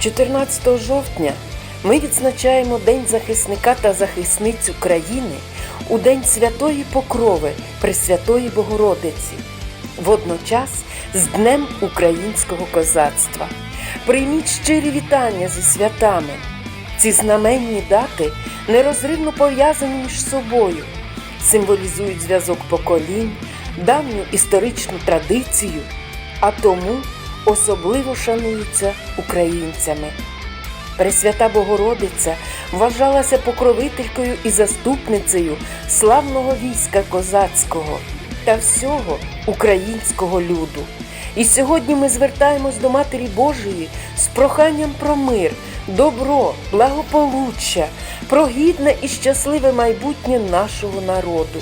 14 жовтня ми відзначаємо День захисника та захисниць України у День Святої Покрови Пресвятої Богородиці, водночас з Днем українського козацтва. Прийміть щирі вітання зі святами. Ці знаменні дати нерозривно пов'язані між собою, символізують зв'язок поколінь, давню історичну традицію, а тому особливо шануються українцями. Пресвята Богородиця вважалася покровителькою і заступницею славного війська козацького та всього українського люду. І сьогодні ми звертаємось до Матері Божої з проханням про мир, добро, благополуччя, про гідне і щасливе майбутнє нашого народу.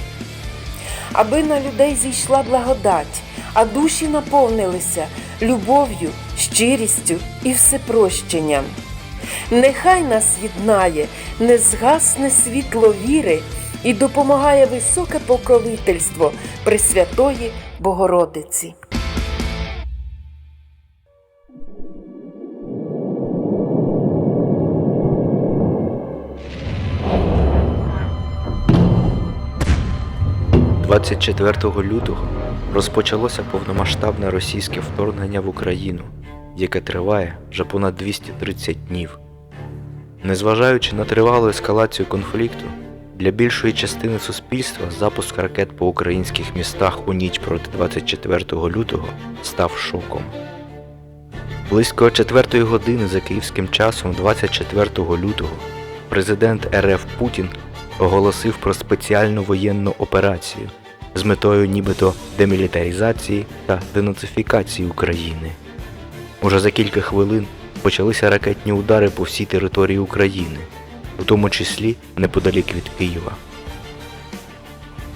Аби на людей зійшла благодать, а душі наповнилися любов'ю, щирістю і всепрощенням. Нехай нас єднає, не згасне світло віри і допомагає високе покровительство Пресвятої Богородиці. – 24 лютого розпочалося повномасштабне російське вторгнення в Україну, яке триває вже понад 230 днів. Незважаючи на тривалу ескалацію конфлікту, для більшої частини суспільства запуск ракет по українських містах у ніч проти 24 лютого став шоком. Близько 4 години за київським часом 24 лютого президент РФ Путін оголосив про спеціальну воєнну операцію з метою нібито демілітаризації та денацифікації України. Уже за кілька хвилин почалися ракетні удари по всій території України, у тому числі неподалік від Києва.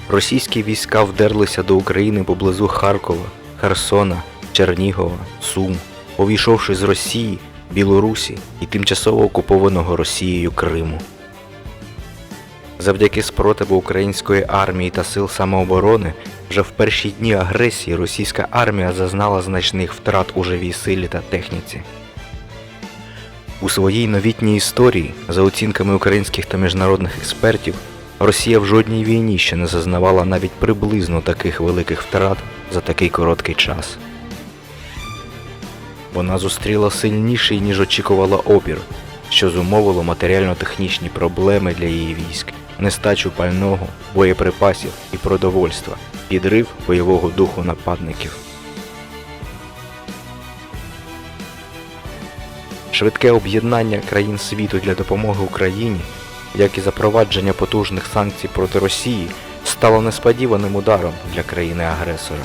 Російські війська вдерлися до України поблизу Харкова, Херсона, Чернігова, Сум, увійшовши з Росії, Білорусі і тимчасово окупованого Росією Криму. Завдяки спротиву української армії та сил самооборони вже в перші дні агресії російська армія зазнала значних втрат у живій силі та техніці. У своїй новітній історії, за оцінками українських та міжнародних експертів, Росія в жодній війні ще не зазнавала навіть приблизно таких великих втрат за такий короткий час. Вона зустріла сильніший, ніж очікувала опір, що зумовило матеріально-технічні проблеми для її військ, нестачу пального, боєприпасів і продовольства, підрив бойового духу нападників. Швидке об'єднання країн світу для допомоги Україні, як і запровадження потужних санкцій проти Росії, стало несподіваним ударом для країни-агресора.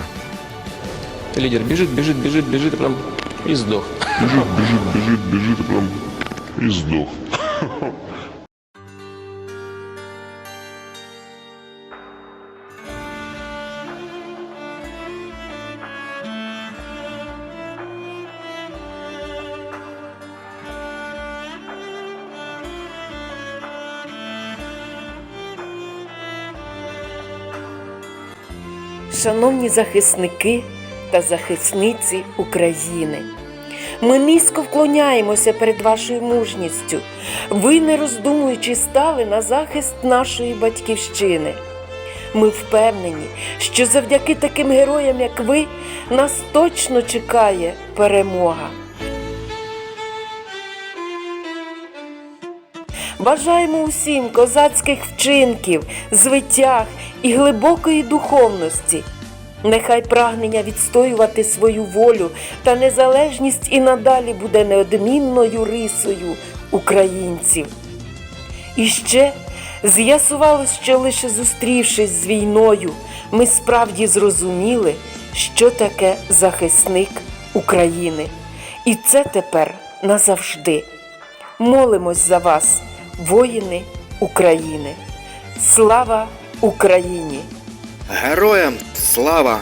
Лидер бежит, бежит, бежит, бежит и прям и сдох. Бежит, бежит, бежит, бежит и прям и сдох. Шановні захисники та захисниці України, ми низько вклоняємося перед вашою мужністю. Ви, не роздумуючи, стали на захист нашої батьківщини. Ми впевнені, що завдяки таким героям, як ви, нас точно чекає перемога. Бажаємо усім козацьких вчинків, звитяг і глибокої духовності. Нехай прагнення відстоювати свою волю та незалежність і надалі буде неодмінною рисою українців. І ще з'ясувалось, що лише зустрівшись з війною, ми справді зрозуміли, що таке захисник України. І це тепер назавжди. Молимось за вас, воїни України. Слава Україні! Героям слава!